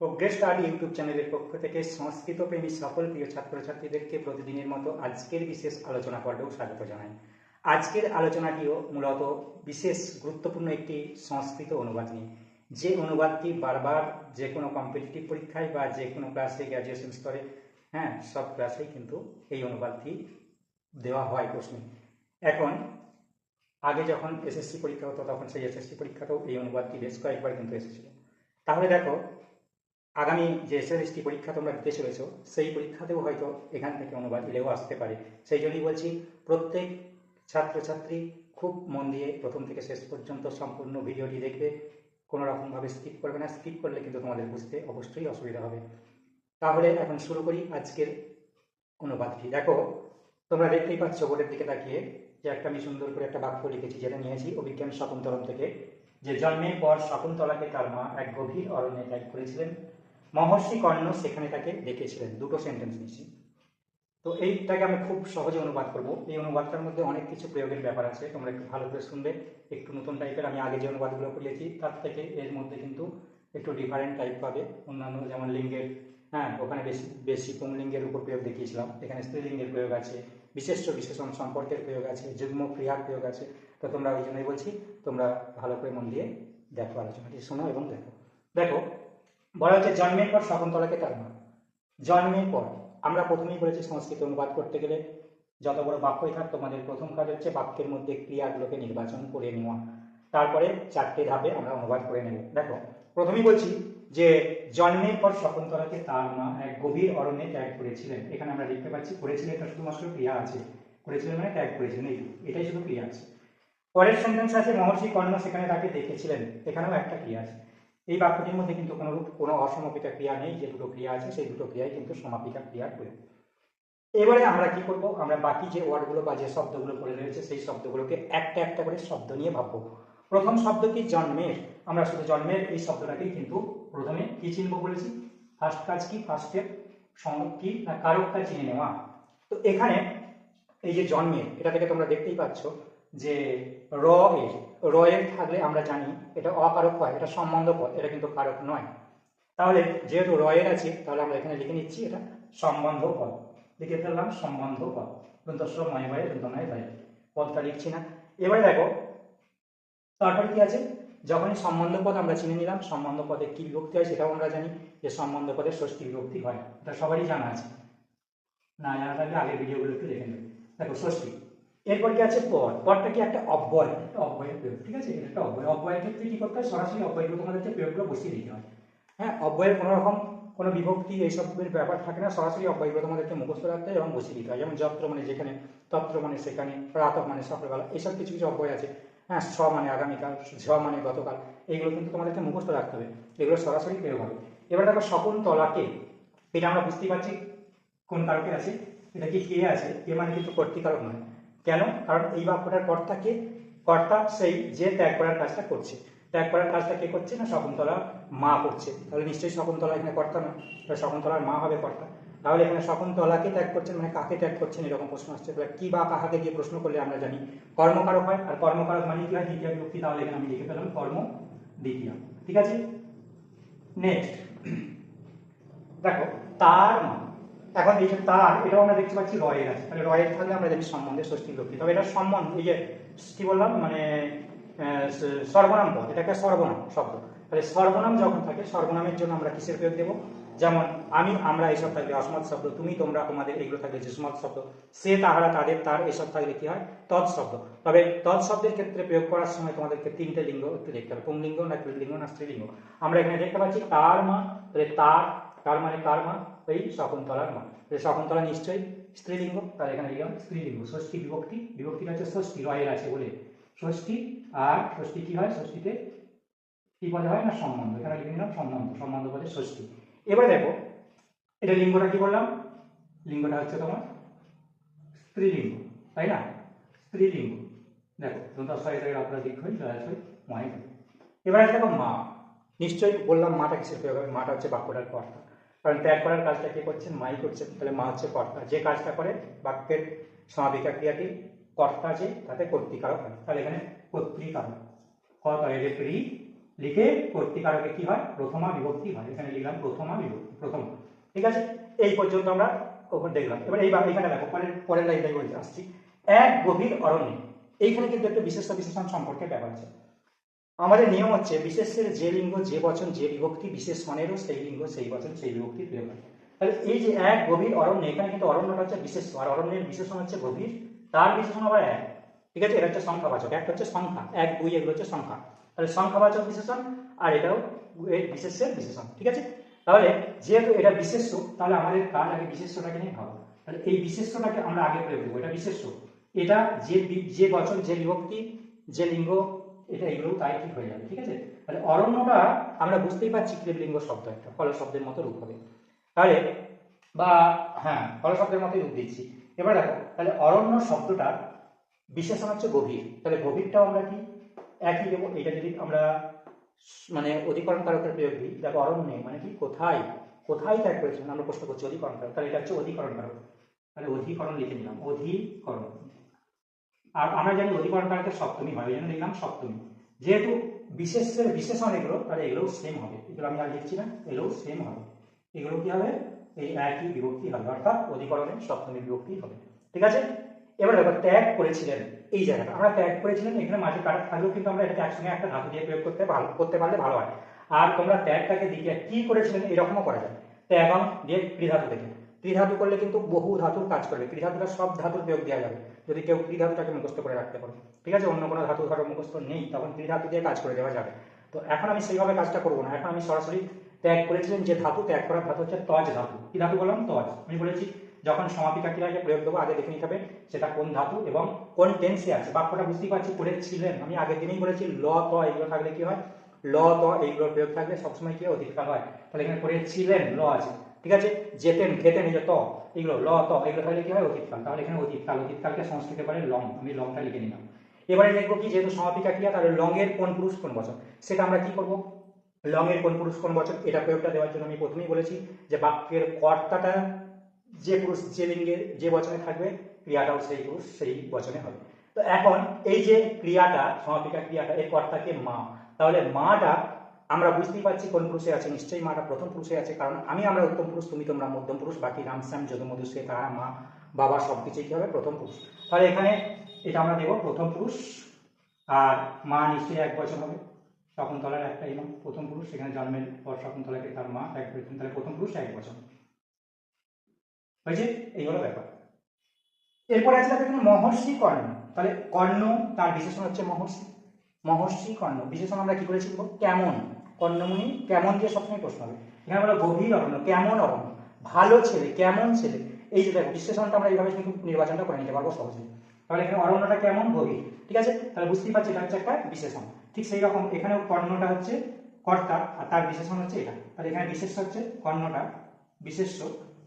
Progress study YouTube চ্যানেলের পক্ষ থেকে সংস্কৃত প্রেমী সকল প্রিয় ছাত্রছাত্রীদেরকে প্রতিদিনের মতো আজকের বিশেষ আলোচনা পর্বেও স্বাগত জানাই। আজকের আলোচনাটিও মূলত বিশেষ গুরুত্বপূর্ণ একটি সংস্কৃত অনুবাদ নিয়ে। যে অনুবাদটি বারবার যে কোনো কম্পিটিটিভ পরীক্ষায় বা যে কোনো ক্লাসে, গ্র্যাজুয়েশন স্তরে হ্যাঁ সব ক্লাসেই কিন্তু এই অনুবাদটি দেওয়া হয় প্রশ্নে। এখন, আগে যখন এসএসসি পরীক্ষা হতো, তখন সেই এসএসসি পরীক্ষাতেও এই অনুবাদটি বেশ কয়েকবার কিন্তু এসেছিল। তাহলে দেখো আগামী যে এসএসসি পরীক্ষা তোমরা দিতে চলেছো, সেই পরীক্ষাতেও হয়তো এখান থেকে অনুবাদ এলেও আসতে পারে। সেই জন্যই বলছি, প্রত্যেক ছাত্রছাত্রী খুব মন দিয়ে প্রথম থেকে শেষ পর্যন্ত সম্পূর্ণ ভিডিওটি দেখবে। কোনো রকমভাবে স্কিপ করবে না। স্কিপ করলে কিন্তু তোমাদের বুঝতে অবশ্যই অসুবিধা হবে। তাহলে এখন শুরু করি আজকের অনুবাদটি। দেখো, তোমরা দেখতেই পাচ্ছ বোর্ডের দিকে তাকিয়ে যে একটা আমি সুন্দর করে একটা বাক্য লিখেছি, যেটা নিয়েছি অভিজ্ঞান শকুন্তলম থেকে। যে জন্মের পর শকুন্তলাকে তার মা এক গভীর অরণ্যে ত্যাগ করেছিলেন। মহর্ষি কর্ণ সেখানে তাকে দেখেছিলেন দুটো সেন্টেন্স নিয়েছি। তো এইটাকে আমি খুব সহজে অনুবাদ করব। এই অনুবাদটার মধ্যে অনেক কিছু প্রয়োগের ব্যাপার আছে। তোমরা একটু ভালো করে শুনবে। একটু নতুন টাইপের আমি আগে যে অনুবাদগুলো করিয়েছি, তার থেকে এর মধ্যে কিন্তু একটু ডিফারেন্ট টাইপ পাবে। অন্যান্য যেমন লিঙ্গের হ্যাঁ ওখানে বেশি বেশি পুংলিঙ্গের উপর প্রয়োগ দেখিয়েছিলাম। এখানে স্ত্রীলিঙ্গের প্রয়োগ আছে, বিশেষ্য বিশেষণ সম্পর্কের প্রয়োগ আছে, যুগ্ম ক্রিয়ার প্রয়োগ আছে। তো তোমরা ওই জন্যই বলছি, তোমরা ভালো করে মন দিয়ে দেখো, আলোচনাটি শোনো এবং দেখো। দেখো বলা হচ্ছে জন্মের পর শকুন্তলাকে তার মা জন্মের পর আমরা প্রথমেই বলেছি সংস্কৃত অনুবাদ করতে গেলে যত বড় বাক্যই থাক, তোমাদের প্রথম কাজ হচ্ছে বাক্যের মধ্যে ক্রিয়াগুলোকে নির্বাচন করে নেওয়া। তারপরে চারটে ধাপে আমরা অনুবাদ করে নেব। দেখো, প্রথমেই বলছি যে জন্মের পর শকুন্তলাকে তার মা এক গভীর অরণ্যে ত্যাগ করেছিলেন। এখানে আমরা দেখতে পাচ্ছি করেছিলেন এটা শুধুমাত্র ক্রিয়া আছে। করেছিলেন মানে ত্যাগ করেছিলেন এই এটাই শুধু ক্রিয়া আছে। পরের সেন্টেন্স আছে মহর্ষি কর্ণ সেখানে তাকে দেখেছিলেন। এখানেও একটা ক্রিয়া আছে। এই বাক্যটির মধ্যে কিন্তু কোনো কোনো অসমাপিকা ক্রিয়া নেই, যে দুটো ক্রিয়া আছে সেই দুটো ক্রিয়াই কিন্তু সমাপিকা ক্রিয়ার প্রয়োগ। এবারে আমরা কি করব? আমরা বাকি যে ওয়ার্ডগুলো বা যে শব্দগুলো পড়ে রয়েছে সেই শব্দগুলোকে একটা একটা করে শব্দ নিয়ে ভাববো। প্রথম শব্দ কি? জন্মের। আমরা শুধু জন্মের এই শব্দটাকেই কিন্তু প্রথমে কি চিনব বলেছি? ফার্স্ট কাজ কি? ফার্স্টের কি? কারকটা চিনে নেওয়া। তো এখানে এই যে জন্মের, এটা থেকে তোমরা দেখতেই পাচ্ছ যে র এর র এর থাকলে আমরা জানি এটা অকারক হয়, এটা সম্বন্ধ পদ, এটা কিন্তু কারক নয়। তাহলে যেহেতু র এর আছে, তাহলে আমরা এখানে লিখে নিচ্ছি এটা সম্বন্ধ পদ। লিখে ফেললাম সম্বন্ধ পদ। দন্তস্ব ময় ভয়ে দন্তনয় ভয়ে পদটা লিখছি না। এবারে দেখো, তারপরে কি আছে? যখনই সম্বন্ধ পদ আমরা চিনে নিলাম, সম্বন্ধ পদে কি বিভক্তি হয় সেটাও আমরা জানি যে সম্বন্ধ পদে ষষ্ঠী বিভক্তি হয়। এটা সবারই জানা আছে। না জানা থাকলে আগের ভিডিওগুলো একটু দেখে নেবে। দেখো, ষষ্ঠী। এরপর কি আছে পদ পদটা কি একটা অব্যয়? একটা অব্যয়ের প্রয়োগ, ঠিক আছে? এটা একটা অব্যয়। অব্যয়ের ক্ষেত্রে কি করতে হয়? সরাসরি অব্যয়গুলো তোমাদেরকে প্রয়োগগুলো বসিয়ে দিতে হয়। হ্যাঁ অব্যয়ের কোনো রকম কোনো বিভক্তি এইসবের ব্যাপার থাকে না। সরাসরি অব্যয়গুলো তোমাদেরকে মুখস্থ রাখতে হয় এবং বসিয়ে দিতে হয়। যেমন যত্র মানে যেখানে, তত্র মানে সেখানে প্রাতক মানে সকালবেলা, এইসব কিছু কিছু অব্যয় আছে। হ্যাঁ স মানে আগামীকাল, ঝ মানে গতকাল, এইগুলো কিন্তু তোমাদেরকে মুখস্থ রাখতে হবে। এগুলো সরাসরি প্রয়োগ হবে। এবার দেখো শকুন্তলাকে এটা আমরা বুঝতেই পারছি কোন কারকে আছে। এটা কি কে আছে? কে মানে কিন্তু কর্তৃকারক নয়। কেন? কারণ এই বাক্যটার কর্তাকে কর্তা সেই যে ত্যাগ করার কাজটা করছে। ত্যাগ করার কাজটা কে করছে না শকুন্তলা মা করছে? তাহলে নিশ্চয়ই শকুন্তলা এখানে কর্তা না তাহলে শকুন্তলার মা হবে কর্তা। তাহলে এখানে শকুন্তলাকে ত্যাগ করছেন মানে কাকে ত্যাগ করছেন এরকম প্রশ্ন আসছে। তাহলে কি বা কাহাকে দিয়ে প্রশ্ন করলে আমরা জানি? কর্মকারক হয়। আর কর্মকারক মানে কি হয়? দ্বিতীয় বিভক্তি তাহলে এখানে আমি লিখে পেলাম কর্ম দ্বিতীয়। ঠিক আছে? নেক্সট দেখো, তার মা এখন এই যে তার, এটাও আমরা দেখতে পাচ্ছি রয়ের আছে। তাহলে রয়ের থাকলে আমরা জানি সম্বন্ধে ষষ্ঠী বিভক্তি তবে এটা সম্বন্ধ, এই যে কি বললাম মানে সর্বনাম পদ, এটাকে সর্বনাম শব্দ। তাহলে সর্বনাম যখন থাকে, সর্বনামের জন্য আমরা কিসের প্রয়োগ দেবো? যেমন, আমি, আমরা এইসব থাকলে অসমত শব্দ, তুমি, তোমরা, তোমাদের এগুলো থাকলে যুসমত শব্দ, সে, তাহারা, তাদের, তার, এসব থাকলে কি হয়? তৎ শব্দ। তবে তৎ শব্দের ক্ষেত্রে প্রয়োগ করার সময় তোমাদেরকে তিনটে লিঙ্গ একটু দেখতে হবে পুংলিঙ্গ না লিঙ্গ না স্ত্রীলিঙ্গ। আমরা এখানে দেখতে পাচ্ছি তার মা, তাহলে তার তার মানে কার মা এই শকুন্তলার মা শকুন্তলা নিশ্চয়ই স্ত্রীলিঙ্গ তাহলে এখানে লিখলাম স্ত্রীলিঙ্গ ষষ্ঠী বিভক্তি বিভক্তিটা হচ্ছে ষষ্ঠী রয়ের আছে বলে ষষ্ঠী আর ষষ্ঠী কি হয় ষষ্ঠীতে কি পদে হয় না সম্বন্ধ এখানে লিখে নিলাম সম্বন্ধ সম্বন্ধ পদে ষষ্ঠী এবার দেখো এটা লিঙ্গটা কি বললাম লিঙ্গটা হচ্ছে তোমার স্ত্রীলিঙ্গ তাই না স্ত্রীলিঙ্গ দেখো দন্তস্বয় থেকে আপনার দিক হই জলাশয় ময় এবার দেখো মা নিশ্চয়ই বললাম মাটা কিসের প্রয়োগ হবে মাটা হচ্ছে বাক্যটার কর্তা কারণ ত্যাগ করার কাজটা কে করছেন মাই করছেন তাহলে মা হচ্ছে কর্তা। যে কাজটা করে, বাক্যের সমাপিকা ক্রিয়াটি কর্তা যে, তাতে কর্তৃকারক হয়। তাহলে এখানে কর্তৃকারক। ক তলে যে প্রি লিখে কর্তৃকারকে কি হয়? প্রথমা বিভক্তি হয়। এখানে লিখলাম প্রথমা বিভক্তি, প্রথম। ঠিক আছে? এই পর্যন্ত আমরা দেখলাম। এবার এই এখানে দেখো, পরের পরের লাইনটাই বলতে আসছি। এক গভীর অরণ্যে। এইখানে কিন্তু একটা বিশেষ বিশেষণ সম্পর্কে ব্যাপার আছে। আমাদের নিয়ম হচ্ছে বিশেষের যে লিঙ্গ, যে বচন, যে বিভক্তি, বিশেষ বিশেষণেরও সেই লিঙ্গ, সেই বচন, সেই বিভক্তি প্রয়োগ তাহলে এই যে এক গভীর অরণ্য, এখানে কিন্তু অরণ্যটা হচ্ছে বিশেষ আর অরণ্যের বিশেষণ হচ্ছে গভীর, তার বিশেষণ আবার এক। ঠিক আছে? এটা হচ্ছে সংখ্যাবাচক একটা হচ্ছে সংখ্যা, এক, দুই এগুলো হচ্ছে সংখ্যা। তাহলে সংখ্যাবাচক বিশেষণ আর এটাও বিশেষের বিশেষণ। ঠিক আছে? তাহলে যেহেতু এটা বিশেষ্য, তাহলে আমাদের কাজ আগে বিশেষ্যটাকে নিয়ে ভাবো তাহলে এই বিশেষ্যটাকে আমরা আগে প্রয়োগ দেবো, এটা বিশেষ্য। এটা যে যে বচন, যে বিভক্তি, যে লিঙ্গ এটা এগুলো তাই ঠিক হয়ে যাবে, ঠিক আছে? তাহলে অরণ্যটা আমরা বুঝতেই পারছি ক্রিবলিঙ্গ শব্দ একটা, ফল শব্দের মতো রূপ হবে। তাহলে, বা হ্যাঁ ফল শব্দের মতোই রূপ দিচ্ছি। এবার দেখো, তাহলে অরণ্য শব্দটা বিশেষণ হচ্ছে গভীর। তাহলে গভীরটাও আমরা কি? একই দেবো এটা যদি আমরা মানে অধিকরণ কারকের প্রয়োগ দিই, দেখো অরণ্যে মানে কি? কোথায়? কোথায় ত্যাগ করেছেন আমরা প্রশ্ন করছি অধিকরণ কারক তাহলে এটা হচ্ছে অধিকরণ কারক তাহলে অধিকরণ লিখে নিলাম, অধিকরণ। আর আমরা জানি অধিকরণ কারকের সপ্তমী হয় ওই জন্য লিখলাম সপ্তমী। যেহেতু বিশেষের বিশেষণ এগুলো, তাহলে এগুলোও সেম হবে। এগুলো আমি আর লিখছি না এগুলোও সেম হবে। এগুলো কি হবে? এই একই বিভক্তি হবে, অর্থাৎ অধিকরণের সপ্তমী বিভক্তি হবে। ঠিক আছে? এবার দেখো, ত্যাগ করেছিলেন, এই জায়গাটা। আমরা ত্যাগ করেছিলেন, এখানে মাঝে কাটা থাকলেও কিন্তু আমরা এটাকে একসঙ্গে একটা ধাতু দিয়ে প্রয়োগ করতে ভালো করতে পারলে ভালো হয়। আর তোমরা ত্যাগটাকে দিকে কি করেছিলেন? এরকমও করা যায়। ত্যাগম দিয়ে ত্রিধাতু থেকে ত্রিধাতু করলে কিন্তু বহু ধাতুর কাজ করবে। ত্রিধাতুটা সব ধাতুর প্রয়োগ দেওয়া যাবে। যদি কেউ ত্রিধাতুটাকে মুখস্থ করে রাখতে পারো। ঠিক আছে, অন্য কোনো ধাতু ধরো মুখস্থ নেই, তখন ত্রিধাতু দিয়ে কাজ করে দেওয়া যাবে। তো এখন আমি সেইভাবে কাজটা করব না। এখন আমি সরাসরি ত্যাগ করেছিলেন যে ধাতু, ত্যাগ করার ধাতু হচ্ছে তজ ধাতু। কি ধাতু বললাম? তজ আমি বলেছি, যখন সমাপিকা ক্রিয়াকে প্রয়োগ দেবো, আগে দেখে নিতে হবে সেটা কোন ধাতু এবং কোন টেন্সে আছে। বাক্যটা বুঝতেই পারছি করেছিলেন আমি আগের দিনেই বলেছি, ল, ত এগুলো থাকলে কি হয়? ল, ত এইগুলোর প্রয়োগ থাকলে সবসময় কি অধিককাল হয়। তাহলে এখানে করেছিলেন ল আছে। ঠিক আছে? যেতেন, খেতেন এই যে ত, এগুলো ল, ত, এগুলো তাহলে কি হয়? অতীতকাল। তাহলে এখানে অতীতকাল, অতীতকালকে সংস্কৃতে পারে লং। আমি লংটা লিখে নিলাম। এবারে দেখব কি, যেহেতু সমাপিকা ক্রিয়া, তাহলে লং এর কোন পুরুষ, কোন বচন? সেটা আমরা কি করব? লং এর কোন পুরুষ, কোন বচন? এটা প্রয়োগটা দেওয়ার জন্য আমি প্রথমেই বলেছি যে বাক্যের কর্তাটা যে পুরুষ, যে লিঙ্গের যে বচনে থাকবে, ক্রিয়াটাও সেই পুরুষ, সেই বচনে হবে। তো এখন এই যে ক্রিয়াটা, সমাপিকা ক্রিয়াটা, এর কর্তাকে মা। তাহলে মাটা আমরা বুঝতেই পারছি কোন পুরুষে আছে, নিশ্চয়ই মাটা প্রথম পুরুষে আছে, কারণ আমি আমরা উত্তম পুরুষ, তুমি তোমরা মধ্যম পুরুষ, বাকি রামশ্যাম যদু মধু সে তারা মা, বাবা, সব কিছুই কি হবে? প্রথম পুরুষ। তাহলে এখানে এটা আমরা দেবো প্রথম পুরুষ, আর মা নিশ্চয়ই এক বছর হবে, শকুন্তলার একটা এলাম প্রথম পুরুষ, সেখানে জন্মের পর শকুন্তলাকে তার মা এক করেছেন, তাহলে প্রথম পুরুষ এক বছর হয়েছে? এই হলো ব্যাপার। এরপরে আছে এখানে মহর্ষি কর্ণ। তাহলে কর্ণ, তার বিশেষণ হচ্ছে মহর্ষি। মহর্ষি কর্ণ, বিশেষণ আমরা কি করে শিখব কেমন? কর্ণমুনি কেমন দিয়ে সবসময় প্রশ্ন হবে। এখানে বলো গভীর অরণ্য, কেমন অরণ্য, ভালো ছেলে, কেমন ছেলে, এই যে দেখো বিশেষণটা আমরা এইভাবে কিন্তু নির্বাচনটা করে নিতে পারব সহজে তাহলে এখানে অরণ্যটা কেমন? গভীর, ঠিক আছে? তাহলে বুঝতেই পারছি, এটা হচ্ছে একটা বিশেষণ ঠিক সেই রকম এখানেও কর্ণটা হচ্ছে কর্তা, আর তার বিশেষণ হচ্ছে এটা। তাহলে এখানে বিশেষ হচ্ছে কর্ণটা, বিশেষ্য,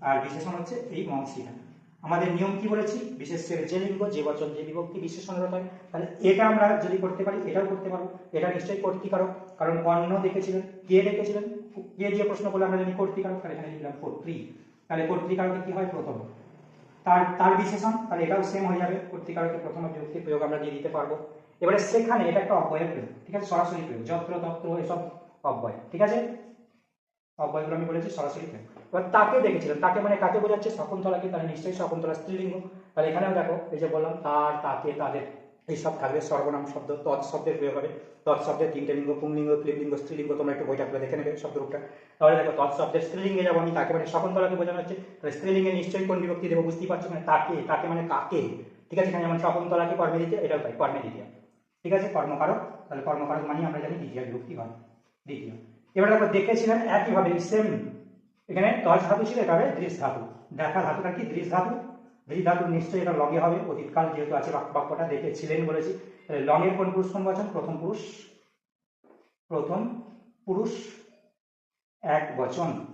আর বিশেষণ হচ্ছে এই মহর্ষিটা। আমাদের নিয়ম কি বলেছি? বিশেষের যে লিঙ্গ যে বচন যে বিভক্তি বিশেষণের হয় তাহলে এটা আমরা যদি করতে পারি, এটাও করতে পারব। এটা নিশ্চয়ই কর্তৃকারক। কারণ কর্ণ দেখেছিলেন, কে দেখেছিলেন? কে দিয়ে প্রশ্ন করলে, আমরা জানি কর্তৃকারক। তাহলে এখানে লিখলাম কর্তৃ তাহলে কর্তৃকারকে কি হয় প্রথম? তার তার বিশেষণ, তাহলে এটাও সেম হয়ে যাবে। কর্তৃকারকে প্রথম বিভক্তি প্রয়োগ আমরা দিয়ে দিতে পারব। এবারে সেখানে এটা একটা অব্যয়ের প্রয়োগ, ঠিক আছে? সরাসরি প্রয়োগ, যত্র, তত্র, এসব অব্যয়, ঠিক আছে? অব্যয়গুলো আমি বলেছি, সরাসরি এবার তাকে দেখেছিলেন তাকে মানে কাকে বোঝাচ্ছে? শকুন্তলাকে। তাহলে নিশ্চয়ই শকুন্তলা স্ত্রীলিঙ্গ। তাহলে এখানেও দেখো, এই যে বললাম, তার, তাকে, তাদের এইসব থাকবে। সর্বনাম শব্দ, তৎ শব্দের প্রয়োগ হবে। তৎ শব্দের তিনটে লিঙ্গ, পুংলিঙ্গ ক্লিবলিঙ্গ স্ত্রীলিঙ্গ, তোমরা একটু বইটা করে দেখে নেবে শব্দরূপটা। তাহলে দেখো, তৎ শব্দের স্ত্রীলিঙ্গে যাব আমি, তাকে মানে শকুন্তলাকে বোঝানো হচ্ছে। তাহলে স্ত্রীলিঙ্গে নিশ্চয়ই কোন বিভক্তি দেবো বুঝতেই পারছ মানে তাকে তাকে মানে কাকে? ঠিক আছে, এখানে যেমন শকুন্তলাকে কর্মে দিতে এটাও তাই কর্মে দ্বিতীয় ঠিক আছে, কর্মকারক, তাহলে কর্মকারক মানে আমরা জানি দ্বিতীয় বিভক্তি হয়। দ্বিতীয়। এবার দেখো, দেখেছিলেন একইভাবে সেম এখানে তজ ধাতু ছিল এটা হবে দৃশ ধাতু। দেখা ধাতুটা কি? দৃশ ধাতু। দৃশ ধাতু নিশ্চয়ই এটা লগে হবে। অতীতকাল যেহেতু আছে, বাক- বাক্যটা দেখেছিলেন বলেছি। লঙের কোন পুরুষ কোন বচন প্রথম পুরুষ প্রথম পুরুষ এক বচন।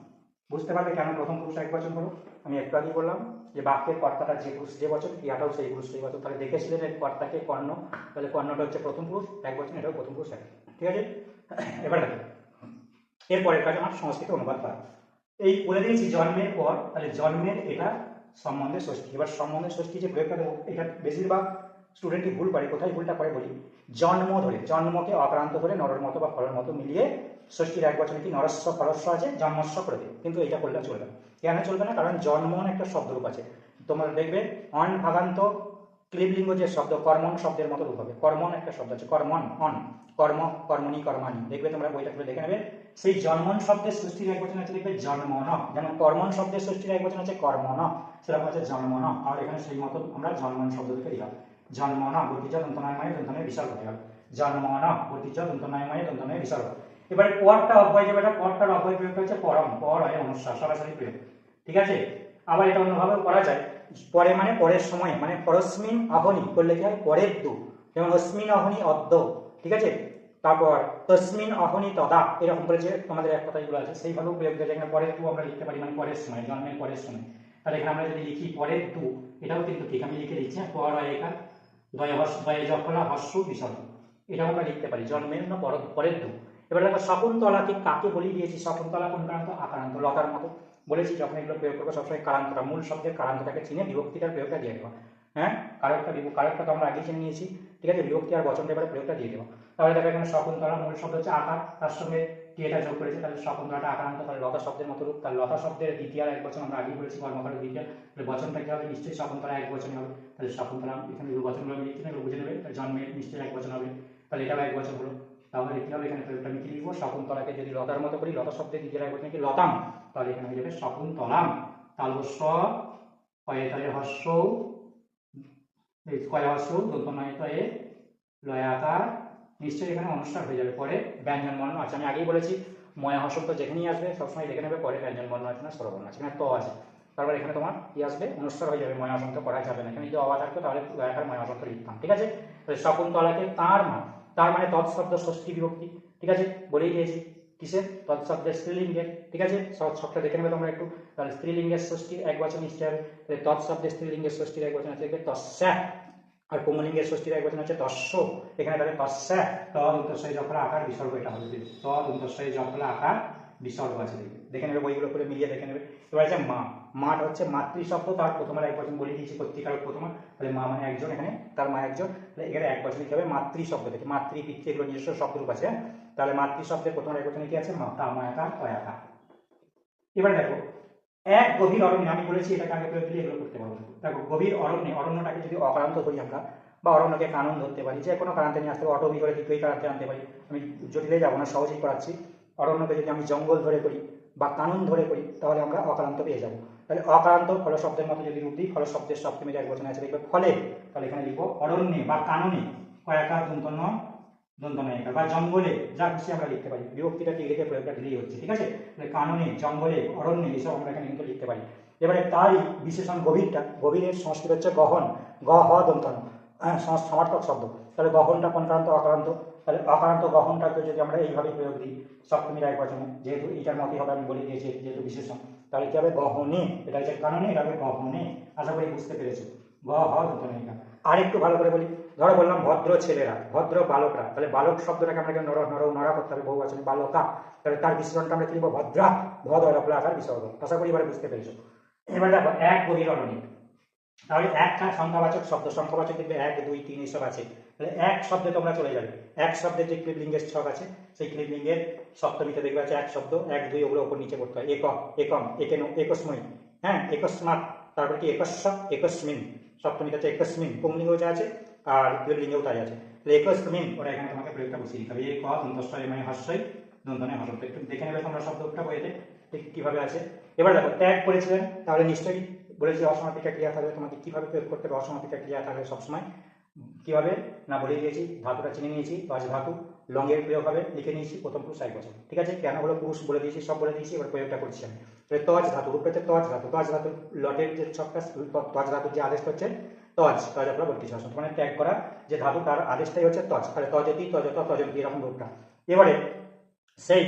বুঝতে পারবে কেন প্রথম পুরুষ এক বচন হলো? আমি একটু আগে বললাম যে বাক্যের কর্তাটা যে পুরুষ যে বচন, ক্রিয়াটাও সেই পুরুষ সেই বচন। তাহলে দেখেছিলেন কর্তাকে কর্ণ। তাহলে কর্ণটা হচ্ছে প্রথম পুরুষ, এক বচন, এটাও প্রথম পুরুষ এক। ঠিক আছে? এবার দেখো এরপরের কাজ আমার সংস্কৃত অনুবাদ করা এই বলে দিয়েছি জন্মের পর, তাহলে জন্মের এটা সম্বন্ধে ষষ্ঠী। এবার সম্বন্ধে ষষ্ঠী যে প্রয়োগটা দেবো এটা বেশিরভাগ স্টুডেন্টই ভুল করে কোথায় ভুলটা করে বলি। জন্ম ধরে, জন্মকে অক্রান্ত ধরে নরর মতো বা ফলের মতো মিলিয়ে ষষ্ঠীর এক বছরে কি নরস্ব ফলস্ব আছে? জন্মস্ব করে দেবে কিন্তু এটা করলে চলবে না। কেন চলবে না? কারণ জন্মন একটা শব্দরূপ আছে। তোমরা দেখবে, অন ভাগান্ত ক্লিবলিঙ্গ যে শব্দ কর্মণ শব্দের মতো রূপ হবে। কর্মণ একটা শব্দ আছে কর্মণ অন। কর্ম, কর্মণি, কর্মাণি। দেখবে তোমরা বইটা খুলে দেখে নেবে। সেই জন্মন শব্দের সৃষ্টির এক বচন আছে, দেখবে জন্মন। যেমন কর্মণ শব্দের সৃষ্টির এক বচন আছে কর্মণ সেরকম আছে জন্মন। আর এখানে সেই মতো আমরা জন্মন শব্দ থেকে দিলাম। জন্মন বর্তিজ দন্তনায় মায়ে দন্তনায় বিশাল হয়ে গেল। জন্মন বর্তিজ দন্তনায় মায়ে দন্তনায় বিশাল এবারে পরটা অব্যয় যাবে এটা পরটার অব্যয় প্রয়োগটা হচ্ছে পরম, পর হয় অনুসার সরাসরি প্রয়োগ ঠিক আছে? আবার এটা অন্যভাবে করা যায়। পরে মানে পরের সময় মানে পরস্মিন আহনি করলে কি হয়? পরের দু। যেমন অস্মিন আহনি অদ্য ঠিক আছে? তারপর তসমিন আহনি তদা এরকম করে যে তোমাদের এক কথাগুলো আছে সেইভাবেও প্রয়োগ যায়। এখানে পরের দু আমরা লিখতে পারি মানে পরের সময় জন্মের পরের সময়। তাহলে এখানে আমরা যদি লিখি পরের দু এটাও কিন্তু ঠিক আমি লিখে দিচ্ছি হ্যাঁ, পর একা দয়া হস দয়া জফলা হস্য বিসর্গ এটাও আমরা লিখতে পারি জন্মের না পর পরের দু। এবার দেখো শকুন্তলাকে কাকে বলি দিয়েছি? শকুন্তলা কোন কারান্ত আকারান্ত লতার মতো। বলেছি যখন এগুলো প্রয়োগ করব, সবসময় কারান্তটা, মূল শব্দের কারান্তটাকে চিনে বিভক্তিটার প্রয়োগটা দিয়ে দেবো। হ্যাঁ? কারকটা বিভক্তি কারকটা তো আমরা আগেই চিনে নিয়েছি। ঠিক আছে? বিভক্তি আর বচনটা এবারে প্রয়োগটা দিয়ে দেবো। তাহলে দেখো এখানে শকুন্তলা মূল শব্দ হচ্ছে আকার। তার সঙ্গে টিয়েটা যোগ করেছে? তাহলে শকুন্তলাটা আকারান্ত তাহলে লতা শব্দের মতো রূপ। তাহলে লতা শব্দের দ্বিতীয় এক বচন আমরা আগেই বলেছি কর্মকারের দ্বিতীয়। তাহলে বচনটা কি হবে? নিশ্চয়ই শকুন্তলা এক বচন হবে। তাহলে শকুন্তলা, এখানে বচনগুলো আমি লিখতে নেব বুঝে নেবে তাহলে জন্মের নিশ্চয়ই এক বচন হবে। তাহলে এটাও এক বচন হলো। তাহলে লিখতে হবে, এখানে প্রয়োগটা আমি কি লিখব শকুন্তলাকে যদি লতার মতো করি, লতা শব্দের দ্বিতীয় এক বচন কি লতাম, তাহলে এখানে হয়ে যাবে শকুন্তলাম তালবস্ব কয়েতালে হস্য কয় হস্য দন্তনায়িত এ লয়াকার নিশ্চয়ই এখানে অনুষ্ঠান হয়ে যাবে। পরে ব্যঞ্জন বর্ণ আছে, আমি আগেই বলেছি, ময়া হস্য তো যেখানেই আসবে, সবসময় দেখে নেবে, পরে ব্যঞ্জন বর্ণ আছে না, স্বরবর্ণ আছে, এখানে ত আছে। তারপর এখানে তোমার কি আসবে, অনুষ্ঠান হয়ে যাবে, ময়া অসন্ত করা যাবে না, এখানে যদি অবা থাকতো তাহলে লয়াকার ময়া অসন্ত লিখতাম, ঠিক আছে? তাহলে শকুন্তলাকে তার মা তার মানে তৎশব্দ ষষ্ঠী বিভক্তি। ঠিক আছে? বলেই দিয়েছি। কিসের? তৎশব্দের স্ত্রীলিঙ্গের। ঠিক আছে? সব সবটা দেখে নেবে তোমরা একটু। তাহলে স্ত্রীলিঙ্গের ষষ্ঠী এক বছর নিশ্চয় হবে তাহলে তৎশব্দের স্ত্রীলিঙ্গের ষষ্ঠীর এক বছর আছে। তস্যা। আর পুংলিঙ্গের ষষ্ঠীর এক বছর হচ্ছে তস্য। এখানে তাহলে তস্যা, তদ উন্তস্বয় জফলা আকার, বিসর্গ এটা হবে। তদ উন্তস্বয় জফলা আকার, বিসর্গ আছে। দেখে নেবে বইগুলো করে মিলিয়ে দেখে নেবে। এবার আছে মা। মাঠ হচ্ছে মাতৃ শব্দ তার প্রথমার এক বছর বলে দিয়েছি প্রত্যেকার প্রথমা। তাহলে মা মানে একজন এখানে, তার মা একজন। তাহলে এখানে এক বছর লিখতে হবে মাতৃ শব্দ। থেকে মাতৃ, পিতৃ এগুলো নিজস্ব শব্দরূপ আছে? তাহলে মাতৃ শব্দের প্রথম এক বছর কি আছে মা, তা মায়াকার কয়াকার এবার দেখো, এক গভীর অরণ্যে, আমি বলেছি এটাকে আগে প্রয়োগ দিলে এগুলো করতে পারব। দেখো, গভীর অরণ্যে, অরণ্যটাকে যদি অকারান্ত করি আমরা, বা অরণ্যকে কানন ধরতে পারি, যে কোনো কারান্তে নিয়ে আসতে পারি অটো করে দ্বিতীয় কারান্তে আনতে পারি। আমি জটিলে যাব না, সহজেই করাচ্ছি। অরণ্যকে যদি আমি জঙ্গল ধরে করি, বা কানুন ধরে করি, তাহলে আমরা অকারান্ত পেয়ে যাব। তাহলে অকারান্ত ফল শব্দের মতো যদি রূপ দিই ফল শব্দের সপ্তমী এক বচনে আছে, দেখবে ফলে, তাহলে এখানে লিখব অরণ্যে বা কাননে কয়াকার দন্তন্য, দন্তনায়িকা বা জঙ্গলে, যা খুশি আমরা লিখতে পারি। বিভক্তিটা ঠিক রেখে প্রয়োগটা দিলেই হচ্ছে, ঠিক আছে? তাহলে কাননে, জঙ্গলে, অরণ্যে এসব আমরা এখানে কিন্তু লিখতে পারি। এবারে তারই বিশেষণ গভীরটা, গভীরের সংস্কৃত হচ্ছে গহন, গ, হ, দন্তন সমার্থক শব্দ। তাহলে গহনটা কোন কারান্ত, অকারান্ত? তাহলে অকারান্ত গহনটাকে যদি আমরা এইভাবে প্রয়োগ দিই, সপ্তমীর এক বচনে, যেহেতু এটার মতই হবে, আমি বলে দিয়েছি, যেহেতু বিশেষণ। তাহলে কি হবে? গহনে। এটা হচ্ছে কাননে, এটা হবে গহনে। আশা করি বুঝতে পেরেছ। গ, হ দন্তনায়িকা আর একটু ভালো করে বলি। ধরো বললাম ভদ্র ছেলেরা, ভদ্র বালকরা। তাহলে বালক শব্দটাকে আমরা নর নর নরা করতে হবে বহু বচনে বালকা। তাহলে তার বিশ্বরণটা আমরা কি লিখব? ভদ্রা। ভদ্র রপলা আকার বিসর্গ আশা করি এবারে বুঝতে পেরেছ। এবার দেখো, এক গভীর অরণ্য তাহলে একটা সংখ্যাবাচক শব্দ সংখ্যাবাচক দেখবে এক, দুই, তিন, এসব আছে। তাহলে এক শব্দে তোমরা চলে যাবে। এক শব্দে যে ক্লিবলিঙ্গের ছক আছে, সেই ক্লিবলিঙ্গের সপ্তমীতে দেখবে আছে এক শব্দ, এক, দুই, ওগুলো ওপর নিচে করতে হয়। একক, একম, একেন একস্ময়ী হ্যাঁ একস্মাত তারপরে কি? একস্ব একস্মিন। সপ্তমীতে হচ্ছে একস্মিন পুংলিঙ্গ যা আছে, আর ক্লিবলিঙ্গেও তাই আছে। তাহলে একস্মিন ওরা এখানে তোমাকে প্রয়োগটা বসিয়ে দিতে হবে। এক দন্তস্বয় মানে হস্যই, দন্তনে হসন্ত একটু দেখে নেবে তোমরা শব্দটা বইতে ঠিক কীভাবে আছে। এবার দেখো ত্যাগ করেছিলেন, তাহলে নিশ্চয়ই বলেছি অসমাপিকা ক্রিয়া থাকলে তোমাকে কীভাবে প্রয়োগ করতে হবে? অসমাপিকা ক্রিয়া থাকলে সবসময় কীভাবে না বলে দিয়েছি, ধাতুটা চিনে নিয়েছি, পাঁচ ধাতু লঙের প্রয়োগ হবে, লিখে নিয়েছি, প্রথম পুরুষ এক বছর। ঠিক আছে? কেন হলো পুরুষ বলে দিয়েছি, সব বলে দিয়েছি, এবার প্রয়োগটা করছি আমি। তজ ধাতু, রূপেতে তজ ধাতু তজ ধাতু, লটের যে ছকটা তজ ধাতুর যে আদেশটা হচ্ছে তজ তজ আপনার বলতেছি আসলে মানে ত্যাগ করা যে ধাতু, তার আদেশটাই হচ্ছে তজ। তাহলে তজতি, তজত, তজন্তি, এরকম রূপটা। এবারে সেই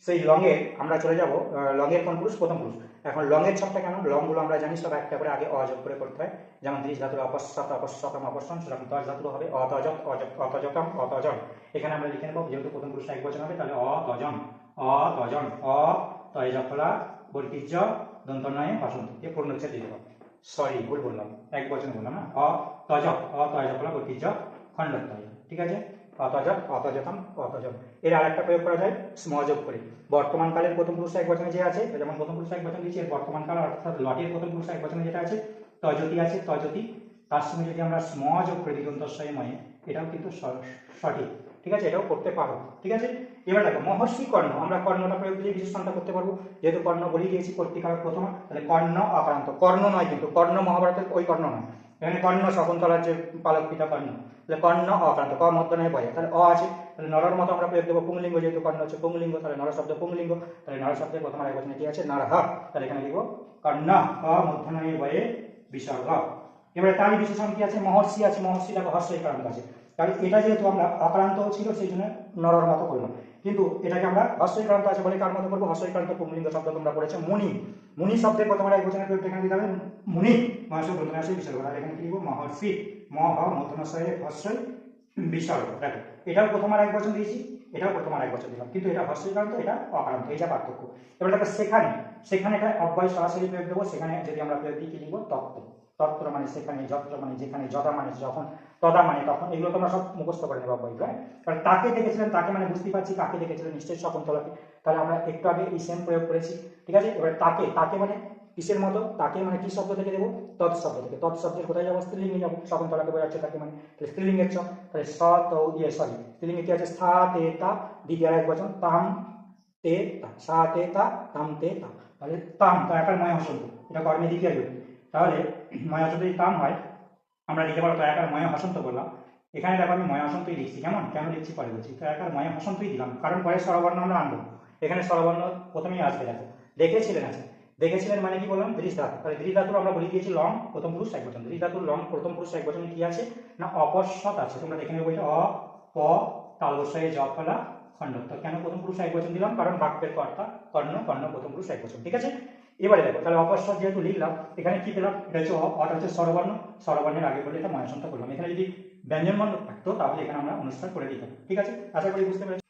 সেই লঙে আমরা চলে যাব লঙের কোন পুরুষ, প্রথম পুরুষ। এখন লঙের ছকটা কেমন? লংগুলো আমরা জানি, সব একটা করে আগে অযোগ করে করতে হয়। যেমন দৃশ ধাতুর অপস্যত অপস্যতম অপস্যন সেরকম তজ ধাতুর হবে অতজক অজ- অতজকম অতজন। এখানে আমরা লিখে নেব, যেহেতু প্রথম পুরুষ এক বচন হবে, তাহলে অতজন অতজন অ তয়জফলা বর্তিজ্য দন্তনয়ে বসন্ত এ পূর্ণচ্ছেদ দিয়ে দেবো। সরি ভুল বললাম। এক বচন বললাম না। অ তজক অ তজক হলো ঐতিহ্য খণ্ডত্বয়। ঠিক আছে? অতজক অতজতম অতজক এর আর একটা প্রয়োগ করা যায়, স্মযোগ করে। বর্তমান কালের প্রথম পুরুষ এক বচনে যে আছে যেমন প্রথম পুরুষ এক বচন দিয়েছি, এর বর্তমান কাল অর্থাৎ লটের প্রথম পুরুষ এক বচনে যেটা আছে, তজতি আছে, তজতি। তার সঙ্গে যদি আমরা স্মযোগ করে দিগন্তস্বয় ময়ে এটাও কিন্তু সঠিক। ঠিক আছে? এটাও করতে পারো। ঠিক আছে? এবার দেখো, মহর্ষি কর্ণ, আমরা কর্ণটা প্রয়োগ দিয়ে বিশেষণটা করতে পারব। যেহেতু কর্ণ বলি দিয়েছি কর্তিকারক প্রথম, তাহলে কর্ণ অকারান্ত কর্ণ নয় কিন্তু, কর্ণ মহাভারতের ওই কর্ণ নয়। এখানে কর্ণ শকুন্তলার যে পালক পিতা কর্ণ। তাহলে কর্ণ অকারান্ত ক মধ্য নয় বয় তাহলে অ আছে। তাহলে নরর মতো আমরা প্রয়োগ দেবো, পুংলিঙ্গ যেহেতু কর্ণ হচ্ছে পুংলিঙ্গ, তাহলে নর শব্দ পুংলিঙ্গ, তাহলে নর শব্দের প্রথম আর বচনে কি আছে? নরহ তাহলে এখানে লিখব, কর্ণ ক মধ্য নয় বয়ে বিসর্গ এবারে তারই বিশেষণ কি আছে? মহর্ষি আছে মহর্ষি দেখো কারান্ত আছে। কারণ এটা যেহেতু আমরা অকারান্ত ছিল, সেই জন্য নরর মতো করলাম কিন্তু এটাকে আমরা হর্ষই ক্রান্ত আছে বলে কার মতো করব? হর্ষই ক্রান্ত পুংলিঙ্গ শব্দ তোমরা পড়েছো, মুনি। মুনি শব্দের প্রথমে এক বচনের প্রয়োগ এখানে দিতে হবে, মুনি। মহাশয় আসে বিসর্গ এখানে কি লিখব? মহর্ষি। ম হ মধ্যমশয়ে হর্ষই বিসর্গ দেখো, এটাও প্রথম আর এক বচন দিয়েছি, এটাও প্রথম আর এক বচন দিলাম। কিন্তু এটা হর্ষই ক্রান্ত এটা অকারান্ত এই যা পার্থক্য। এবার দেখো, সেখানে সেখানে এটা অব্যয় সরাসরি প্রয়োগ দেবো, সেখানে যদি আমরা প্রয়োগ দিই কি লিখব? তত্ত্ব। তত্ত্ব মানে সেখানে যত্র মানে যেখানে, যথা মানে যখন, তদা মানে তখন, এগুলো তোমরা সব মুখস্থ করে নেবা বই রাইট কারণ তাকে দেখেছিলেন, তাকে মানে বুঝতে পারছি, কাকে দেখেছিলেন নিশ্চয়ই শকুন্তলাকে তাহলে আমরা একটু আগে এই সেম প্রয়োগ করেছি, ঠিক আছে? এবার তাকে তাকে মানে কিসের মতো? তাকে মানে কি শব্দ থেকে দেবো? তৎ শব্দ থেকে। তৎ শব্দের কোথায় যাব? স্ত্রীলিঙ্গে যাব। শকুন্তলাকে বোঝাচ্ছে তাকে মানে। তাহলে স্ত্রীলিঙ্গের চ তাহলে স, তো ইয়ে সরি স্ত্রীলিঙ্গে কি আছে? স্থা, তে, তা। দ্বিতীয় এক বচন, তাম, তে, তা। সা তে, তা, তাম, তে, তা। তাহলে তাম তো একটা ময় হসন্ত এটা কর্মে দ্বিতীয় বিভক্তি তাহলে ময় হসন্ত যদি তাম হয়, আমরা লিখতে পারো তয়াকার ময় হসন্ত বললাম। এখানে দেখো আমি ময় হসন্তই লিখছি, কেমন? কেন লিখছি? পরে বলছি। তয়াকার ময় হসন্তই দিলাম। কারণ পরে স্বরবর্ণ আমরা আনব। এখানে স্বরবর্ণ প্রথমেই আসবে, দেখো। দেখেছিলেন আছে দেখেছিলেন মানে কি বললাম? দৃশ ধাতু। তাহলে দৃশ ধাতুর আমরা বলে দিয়েছি লং, প্রথম পুরুষ, এক বচন। দৃশ ধাতুর লং, প্রথম পুরুষ, এক বচনে কি আছে? না অপশ্বত আছে। তোমরা দেখে নেবে অ, প তালবসায় জফলা খণ্ডত্ব। কেন প্রথম পুরুষ, এক বচন দিলাম? কারণ বাক্যের কর্তা, কর্ণ কর্ণ, প্রথম পুরুষ, এক বচন। ঠিক আছে? এবারে দেখো, তাহলে অপশ্বত যেহেতু লিখলাম, এখানে কি পেলাম? এটা হচ্ছে অটা হচ্ছে স্বরবর্ণ। স্বরবর্ণের আগে বলে এটা ময়াসন্ত করলাম। এখানে যদি ব্যঞ্জন বর্ণ থাকতো, তাহলে এখানে আমরা অনুষ্ঠান করে দিতাম। ঠিক আছে? আশা করি বুঝতে পেরেছি